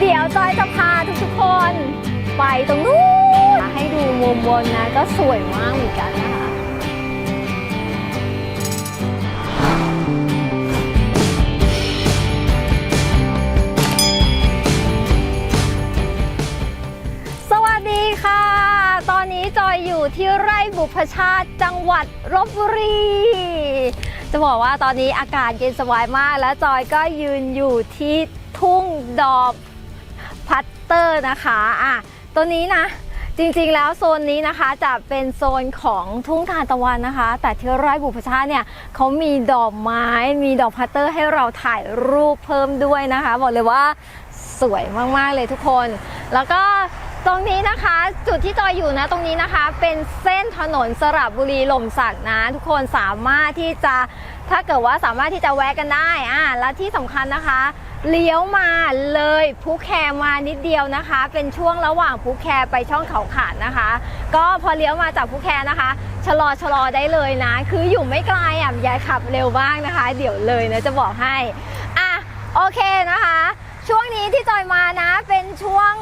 เดี๋ยวจอยจะพาทุกๆคน ไปตรงนู้นให้ดูมุมบนนะก็สวยมากเหมือนกันนะคะสวัสดีค่ะ ตอนนี้จอยอยู่ที่ไร่บุพชาติจังหวัดลบบุรีจะบอกว่าตอนนี้อากาศเย็นสบายมาก แล้วจอยก็ยืนอยู่ที่ทุ่งดอก พัตเตอร์นะคะอะตัวนี้นะจริงๆ แล้วโซนนี้นะคะจะเป็นโซนของทุ่งทานตะวันนะคะ แต่ที่ไร่บุพชาเนี่ยเขามีดอกไม้มีดอกพัตเตอร์ให้เราถ่ายรูปเพิ่มด้วยนะคะ บอกเลยว่าสวยมากๆเลยทุกคน แล้วก็ ตรงนี้นะคะจุดที่จอยอยู่นะตรงนี้นะคะ เป็นเส้นถนนสระบุรีหล่มสักนะทุกคนสามารถที่จะถ้าเกิดว่าสามารถที่จะแวะกันได้อ่าและที่สำคัญนะคะเลี้ยวมาเลยภูแคมานิดเดียวนะคะ เป็นช่วงระหว่างภูแคไปช่องเขาขาดนะคะ ก็พอเลี้ยวมาจากภูแคนะคะชะลอชะลอได้เลยนะ คืออยู่ไม่ไกลอะย่าขับเร็วบ้างนะคะ เดี๋ยวเลยนะจะบอกให้อะโอเคนะคะ ช่วงนี้ที่จอยมานะเป็นช่วง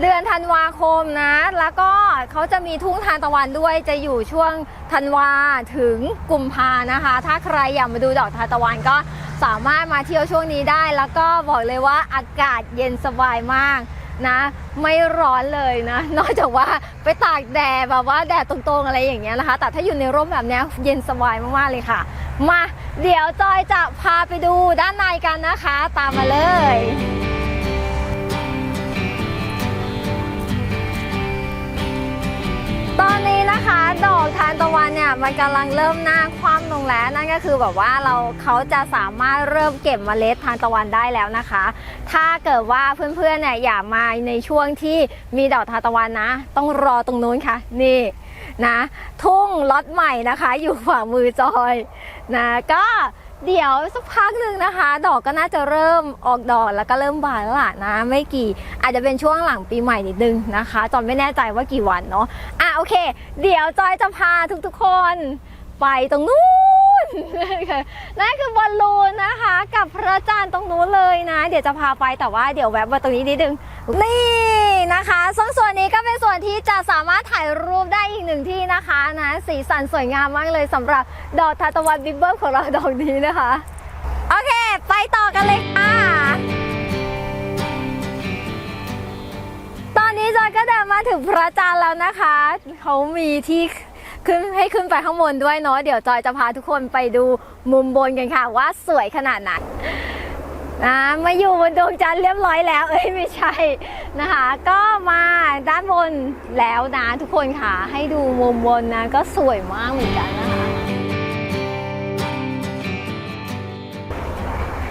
เดือนธันวาคมนะ แล้วก็เขาจะมีทุ่งทานตะวันด้วยจะอยู่ช่วงธันวาถึงกุมภานะคะ ถ้าใครอยากมาดูดอกทานตะวันก็สามารถมาเที่ยวช่วงนี้ได้ แล้วก็บอกเลยว่าอากาศเย็นสบายมากนะ ไม่ร้อนเลยนะ นอกจากว่าไปตากแดดแบบว่าแดดตรงๆอะไรอย่างเงี้ยนะคะ แต่ถ้าอยู่ในร่มแบบนี้เย็นสบายมากๆเลยค่ะ มาเดี๋ยวจอยจะพาไปดูด้านในกันนะคะ ตามมาเลย เนี่ยมันกำลังเริ่มหน้าคว่ำลงแล้วนั่นก็คือแบบว่าเราเขาจะสามารถเริ่มเก็บเมล็ดทานตะวันได้แล้วนะคะ ถ้าเกิดว่าเพื่อนๆเนี่ยอยากมาในช่วงที่มีดอกทานตะวันนะ ต้องรอตรงนู้นค่ะ นี่นะ ทุ่งล็อตใหม่นะคะ อยู่ฝ่ามือจอยนะก็ เดี๋ยวสักพักหนึ่งนะคะ ดอกก็น่าจะเริ่มออกดอกแล้วก็เริ่มบานแล้วล่ะนะ ไม่กี่ อาจจะเป็นช่วงหลังปีใหม่นิดนึงนะคะจอยไม่แน่ใจว่ากี่วันเนาะอะโอเค เดี๋ยวจอยจะพาทุกๆคนไปตรงนู้นนั่นคือบอลลูนนะคะ กับพระจันทร์ตรงนู้นเลยนะ เดี๋ยวจะพาไปแต่ว่าเดี๋ยวแวะมาตรงนี้นิดนึงนี่ นะคะส่วนส่วนนี้ก็เป็นส่วนที่จะสามารถถ่ายรูปได้อีกหนึ่งที่นะคะนะสีสันสวยงามมากเลยสำหรับดอกทานตะวันบิ๊กเบิ้มของเราดอกนี้นะคะ โอเค ไปต่อกันเลยค่ะตอนนี้จอยก็เดินมาถึงพระจันทร์แล้วนะคะ เขามีที่ขึ้นให้ขึ้นไปข้างบนด้วยเนาะเดี๋ยวจอยจะพาทุกคนไปดูมุมบนกันค่ะว่าสวยขนาดไหน นะมาอยู่บนดวงจันทร์เรียบร้อยแล้ว เอ้ยไม่ใช่นะคะ ก็มาด้านบนแล้วนะทุกคนค่ะ ให้ดูมุมบนนะก็สวยมากเหมือนกันนะคะ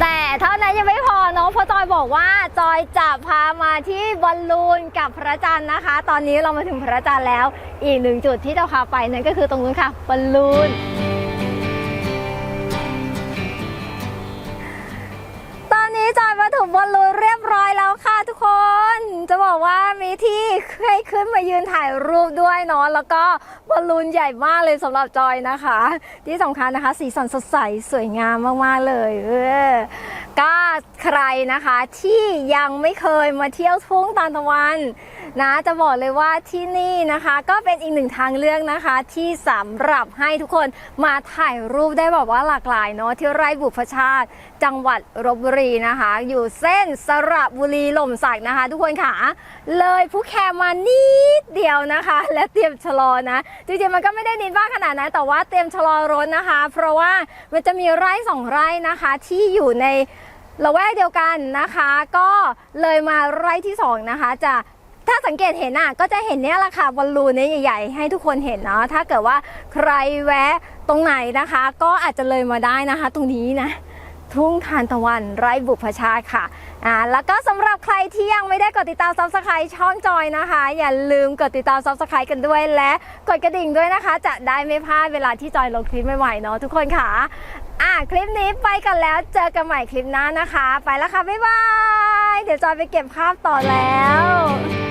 แต่เท่านั้นยังไม่พอเนาะเพราะจอยบอกว่าจอยจะพามาที่บอลลูนกับพระจันทร์นะคะ ตอนนี้เรามาถึงพระจันทร์แล้ว อีกหนึ่งจุดที่จะพาไปนั่นก็คือตรงนู้นค่ะบอลลูน คนจะบอกว่ามีที่ให้ขึ้นมายืนถ่ายรูปด้วยเนาะแล้วก็ บอลลูนใหญ่มากเลยสำหรับจอยนะคะ ที่สำคัญนะคะ สีสันสดใสสวยงามมาก ๆ เลยเออก็ใครนะคะที่ยังไม่เคยมาเที่ยวทุ่งตาลตะวันนะจะบอกเลยว่าที่นี่นะคะ ก็เป็นอีกหนึ่งทางเลือกนะคะ ที่สำหรับให้ทุกคนมาถ่ายรูปได้แบบว่าหลากหลายเนาะที่ไร่บุพชาติ จังหวัดลบบุรีนะคะ อยู่เส้นสระบุรีหล่มสักนะคะ ทุกคนค่ะ เลยผู้แคมานิด เดียวนะคะ และเตรียมชะลอนะ จริงๆมันก็ไม่ได้นิดมากขนาดนั้นแต่ว่าเตรียมชะลอรถนะคะ เพราะว่ามันจะมีไร่สองไร่นะคะ ที่อยู่ในละแวกเดียวกันนะคะ ก็เลยมาไร่ที่สองนะคะ จะถ้าสังเกตเห็นอะก็จะเห็นเนี่ยแหละค่ะบอลลูนเนี่ยใหญ่ๆ ให้ทุกคนเห็นเนาะถ้าเกิดว่าใครแวะตรงไหนนะคะ ก็อาจจะเลยมาได้นะคะ ตรงนี้นะ ทุ่งทานตะวันไร่บุพชาติค่ะอ่าแล้วก็สำหรับใครที่ยังไม่ได้กดติดตามซับสไครต์ช่องจอยนะคะ อย่าลืมกดติดตามซับสไครต์กันด้วยและกดกระดิ่งด้วยนะคะ จะได้ไม่พลาดเวลาที่จอยลงคลิปใหม่ๆเนาะทุกคนค่ะอะคลิปนี้ไปกันแล้วเจอกันใหม่คลิปหน้านะคะ ไปแล้วค่ะบ๊ายบายเดี๋ยวจอยไปเก็บภาพต่อแล้ว